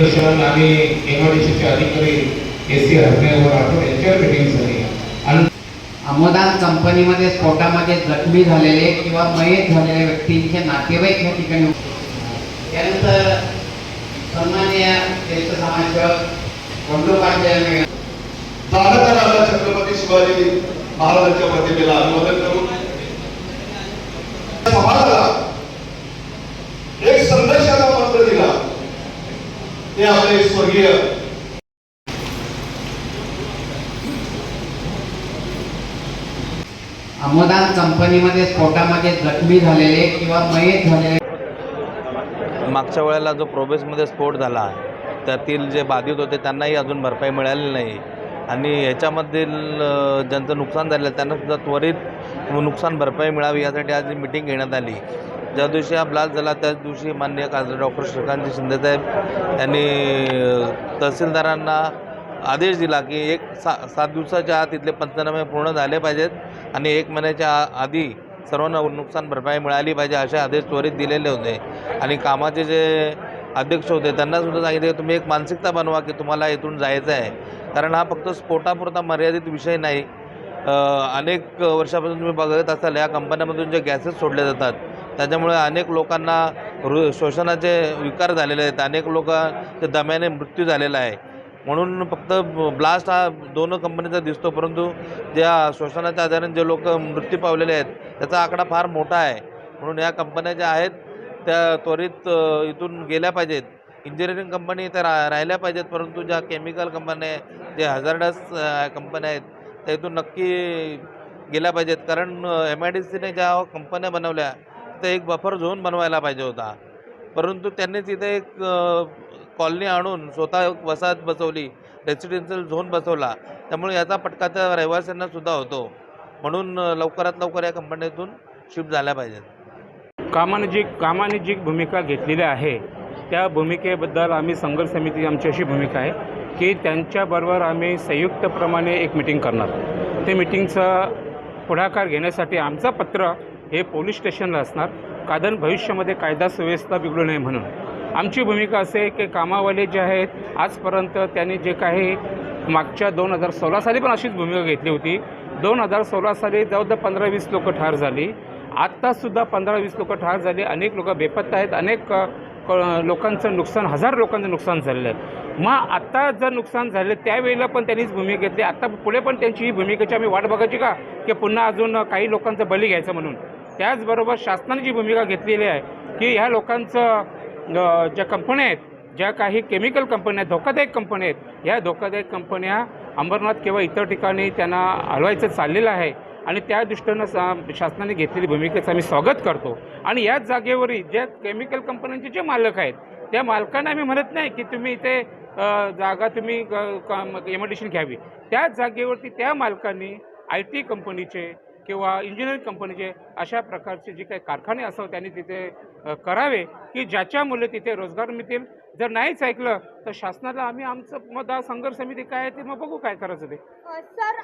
परिसराला आम्ही एमआयडीसीचे अधिकारी एस सी हरण्यावर राठोड यांच्यावर मिटिंग झाली आणि अमोदान कंपनीमध्ये स्फोटामध्ये जखमी झालेले किंवा मयत झालेल्या व्यक्तींचे नातेवाईक या ठिकाणी उपस्थित. त्यानंतर सन्माननीय ज्येष्ठ समाजसेवक बंडोपाध्याय भारत राजा छत्रपती शिवाजी महाराजांच्या प्रतिमेला अभिवादन करून समाजाला एक संघर्षाचा मंत्र दिला ते आपले स्वर्गीय अमोदान कंपनीमध्ये स्फोटामध्ये जखमी झालेले किंवा मयत झालेले मागच्या वेळेला जो प्रोबेसमध्ये स्फोट झाला त्यातील जे बाधित होते त्यांनाही अजून भरपाई मिळालेली नाही. आणि ह्याच्यामधील अ, ज्यांचं नुकसान झालं आहे त्यांना सुद्धा त्वरित नुकसान भरपाई मिळावी यासाठी आज मिटिंग घेण्यात आली. ज्या दिवशी हा ब्लास्ट झाला त्याच दिवशी माननीय खासदार डॉक्टर श्रीकांतजी शिंदेसाहेब यांनी तहसीलदारांना आदेश दिला की एक सा सात दिवसाच्या आत इथले पंचनामे पूर्ण झाले पाहिजेत आणि एक महिन्याच्या आ- आधी सर्वांना नुकसान भरपाई मिळाली पाहिजे असे आदेश त्वरित दिलेले होते. आणि कामाचे जे अध्यक्ष होते त्यांना सुद्धा सांगितले की तुम्ही एक मानसिकता बनवा की तुम्हाला इथून जायचं आहे. कारण हा फक्त स्फोटापुरता मर्यादित विषय नाही. अनेक वर्षापासून तुम्ही बघत असाल या कंपन्यामधून जे गॅसेस सोडले जातात त्याच्यामुळे अनेक लोकांना हृ शोषणाचे विकार झालेले आहेत. अनेक लोकांचे दम्याने मृत्यू झालेला आहे. म्हणून फक्त ब्लास्ट हा दोन कंपनीचा दिसतो परंतु ज्या शोषणाच्या आधाराने जे लोक मृत्यू पावलेले आहेत त्याचा आकडा फार मोठा आहे. म्हणून या कंपन्या ज्या आहेत त्या त्वरित इथून गेल्या पाहिजेत. इंजिनिअरिंग कंपनी त्या रा राहिल्या पाहिजेत परंतु ज्या केमिकल कंपन्या आहेत जे हजार्डस कंपन्या आहेत त्या इथून नक्की गेल्या पाहिजेत. कारण एम आय डी सीने ज्या कंपन्या बनवल्या त्या एक बफर झोन बनवायला पाहिजे होता. परंतु त्यांनी तिथे एक कॉलनी आणून स्वतः वसाहत बसवली रेसिडेन्शियल झोन बसवला. त्यामुळे याचा फटका त्या रहिवाशांना सुद्धा होतो. म्हणून लवकरात लवकर या कंपन्यातून शिफ्ट झाल्या पाहिजेत. कामाने जी कामाने जी भूमिका घेतलेली आहे त्या भूमिकेबद्दल आम्ही संघर्ष समिती आमची अशी भूमिका आहे की त्यांच्याबरोबर आम्ही संयुक्तप्रमाणे एक मिटिंग करणार. ते मिटिंगचा पुढाकार घेण्यासाठी आमचं पत्र हे पोलीस स्टेशनला असणार. कारण भविष्यामध्ये कायदा सुव्यवस्था बिघडू नये म्हणून. आमची भूमिका असे की कामावाले जे आहेत आजपर्यंत त्यांनी जे काही मागच्या दोन हजार सोळा साली पण अशीच भूमिका घेतली होती. दोन हजार सोळा साली जवळजवळ पंधरा वीस लोकं ठार झाली. आत्तासुद्धा पंधरा वीस लोकं ठार झाली. अनेक लोकं बेपत्ता आहेत. अनेक क- लोकांचं नुकसान हजार लोकांचं नुकसान झालेलं आहे. मग आत्ता जर नुकसान झालं त्यावेळेला पण त्यांनीच भूमिका घेतली. आता पुढे पण त्यांची ही भूमिकेची आम्ही वाट बघायची का? की पुन्हा अजून काही लोकांचं बली घ्यायचं म्हणून. त्याचबरोबर शासनाने जी भूमिका घेतलेली आहे की ह्या लोकांचं ज्या कंपन्या आहेत ज्या काही केमिकल कंपन्या आहेत धोकादायक कंपन्या आहेत ह्या धोकादायक कंपन्या अंबरनाथ किंवा इतर ठिकाणी त्यांना हलवायचं चाललेलं आहे. आणि त्या दृष्टीनं सा शासनाने घेतलेली भूमिकेचं आम्ही स्वागत करतो. आणि याच जागेवरही ज्या केमिकल कंपन्यांचे जे मालक आहेत त्या मालकांना आम्ही म्हणत नाही की तुम्ही इथे जागा तुम्ही एमोडिशन घ्यावी. त्याच जागेवरती त्या मालकांनी आय टी कंपनीचे किंवा इंजिनिअरिंग कंपनीचे अशा प्रकारचे जे काही कारखाने असो त्यांनी तिथे करावे की ज्याच्यामुळे तिथे रोजगार मिळतील. जर नाहीच ऐकलं तर शासनाला आम्ही आमचं मग संघर्ष समिती काय आहे ते मग बघू काय करायचं ते. सर